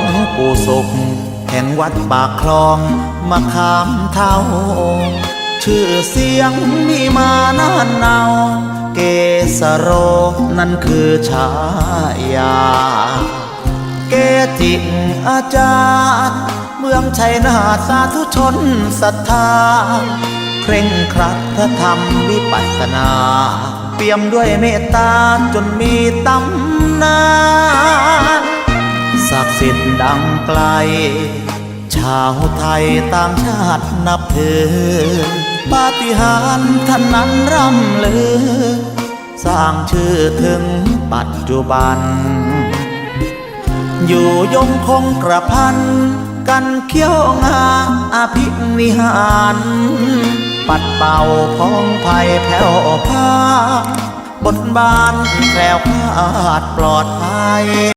งปู่สุขแห่งวัดปากคลองมะขามเท้าชื่อเสียงมีมานานเนาเกสโรนั่นคือฉายา เกจิอาจารย์ เมืองชัยนาทสาธุชนศรัทธา เคร่งครัดพระธรรมวิปัสสนา เปี่ยมด้วยเมตตาจนมีตำนาน ดังไกล ชาวไทยต่างชาตินับถือปาฏิหาริย์ท่านนั้นร่ำลือ สร้างชื่อถึงปัจจุบัน อยู่ยงคงกระพัน กันเขี้ยวงาอภินิหารปัดเป่าพองภัยแผ่วพาบนบานแคล้วคลาดปลอดภัย